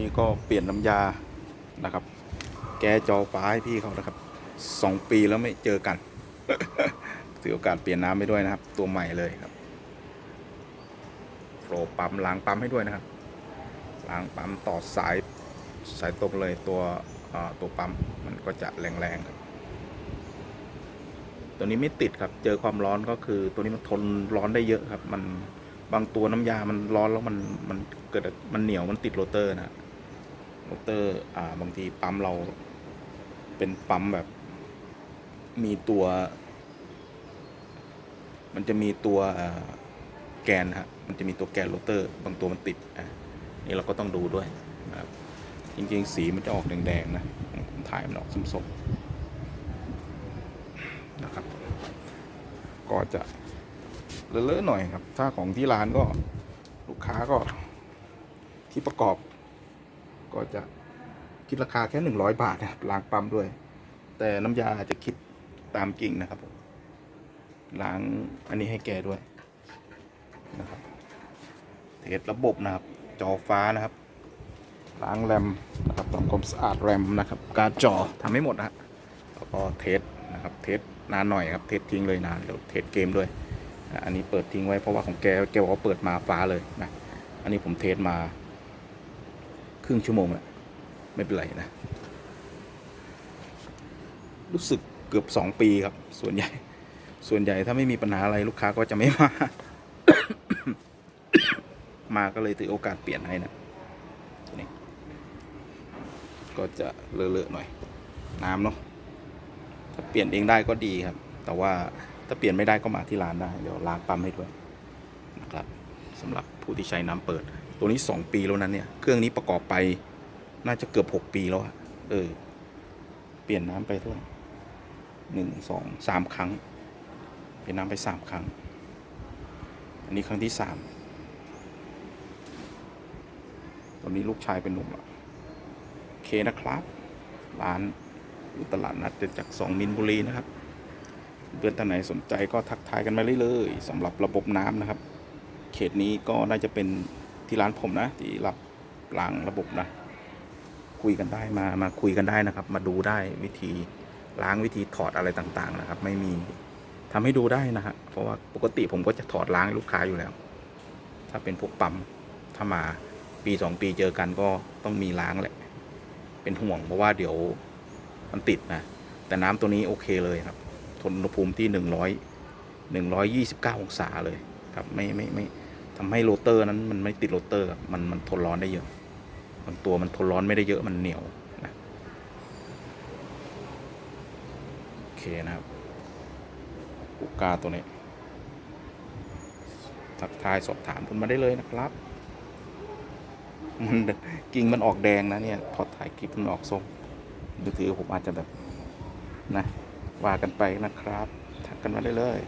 นี่ก็เปลี่ยนน้ำยานะครับ แกจอฟ้าให้พี่เขานะครับสองปีแล้วไม่เจอกันถือโอกาสเปลี่ยนน้ำไปด้วยนะครับ ตัวใหม่เลยครับโฟลปั๊มล้างปั๊มให้ด้วยนะครับล้างปั๊มต่อสายสายตรงเลยตัวตัวปั๊มมันก็จะแรงๆครับ ตัวนี้ไม่ติดครับ เจอความร้อนก็คือ ตัวนี้มันทนร้อนได้เยอะครับ มันบางตัวน้ำยามันร้อนแล้วมันมันเกิดมันเหนียวมันติดโรเตอร์นะ โรเตอร์อ่าบางทีปั๊มเราเป็นปั๊มแบบ มีตัว มันจะมีตัวแกนฮะมันจะมีตัวแกนโรเตอร์ บางตัวมันติดอะนี่เราก็ต้องดูด้วยนะครับจริงๆ สีมันจะออกแดงๆนะผมถ่ายมันออกส้มๆนะครับ ก็จะเลอะๆหน่อยครับ ถ้าของที่ร้านก็ลูกค้าก็ที่ประกอบ ก็จะคิดราคาแค่หนึ่งร้อยบาทนะครับล้างปั๊มด้วย แต่น้ำยาจะคิดตามจริงนะครับผมล้างอันนี้ให้แกด้วยนะครับ เทสระบบนะครับ จอฟ้านะครับ ล้างแรมนะครับทำความสะอาดแรมนะครับ การจอทำให้หมดนะแล้วก็เทสนะครับ เทสนานหน่อยครับ เทสทิ้งเลยนานเดี๋ยวเทสเกมด้วย อันนี้เปิดทิ้งไว้เพราะว่าของแกแกบอกว่าเปิดมาฟ้าเลยนะ อันนี้ผมเทสมา รึ่งชั่วโมงแหละไม่เป็นไรนะ รู้สึกเกือบสองปีครับ ส่วนใหญ่ ส่วนใหญ่ถ้าไม่มีปัญหาอะไรลูกค้าก็จะไม่มา มาก็เลยถือโอกาสเปลี่ยนให้นะนี่ก็จะเลอะๆหน่อย น้ำเนาะถ้าเปลี่ยนเองได้ก็ดีครับ แต่ว่าถ้าเปลี่ยนไม่ได้ก็มาที่ร้านได้ เดี๋ยวล้างปั๊มให้ด้วยนะครับสำหรับผู้ที่ใช้น้ำเปิด ตัวนี้ 2 ปีแล้วนั้นเนี่ย เครื่องนี้ประกอบไปน่าจะเกือบ 6 ปีแล้วอะเออ เปลี่ยนน้ำไปเท่าไหร่หนึ่งสองสามครั้ง เปลี่ยนน้ำไปสามครั้ง อันนี้ครั้งที่สามตอนนี้ลูกชายเป็นหนุ่มแล้วโอเคนะครับ ร้านอยู่ตลาดนัดเดินจากสองมินบุรีนะครับ เพื่อนท่านไหนสนใจก็ทักทายกันมาเลยเลยๆสำหรับระบบน้ำนะครับ เขตนี้ก็น่าจะเป็น ที่ร้านผมนะ ที่รับล้างระบบนะ คุยกันได้มามาคุยกันได้นะครับ มาดูได้วิธีล้างวิธีถอดอะไรต่างๆนะครับ ไม่มีทำให้ดูได้นะฮะเพราะว่าปกติผมก็จะถอดล้างลูกค้าอยู่แล้ว ถ้าเป็นพวกปั๊มถ้ามาปีสองปีเจอกันก็ต้องมีล้างแหละ เป็นห่วงเพราะว่าเดี๋ยวมันติดนะ แต่น้ำตัวนี้โอเคเลยครับ ทนอุณหภูมิที่หนึ่งร้อยหนึ่งร้อยยี่สิบเก้าองศาเลยครับ ไม่ไม่ไม่ ทำให้โรเตอร์นั้นมันไม่ติดโรเตอร์มันมันทนร้อนได้เยอะบางตัวมันทนร้อนไม่ได้เยอะมันเหนียวนะโอเคนะครับอุกาตัวนี้ทักทายสอบถามคุณมาได้เลยนะครับมันกิ่งมันออกแดงนะเนี่ยพอถ่ายคลิปมันออกส้มดูถือผมอาจจะแบบนะว่ากันไปนะครับ ทักกันมาได้เลย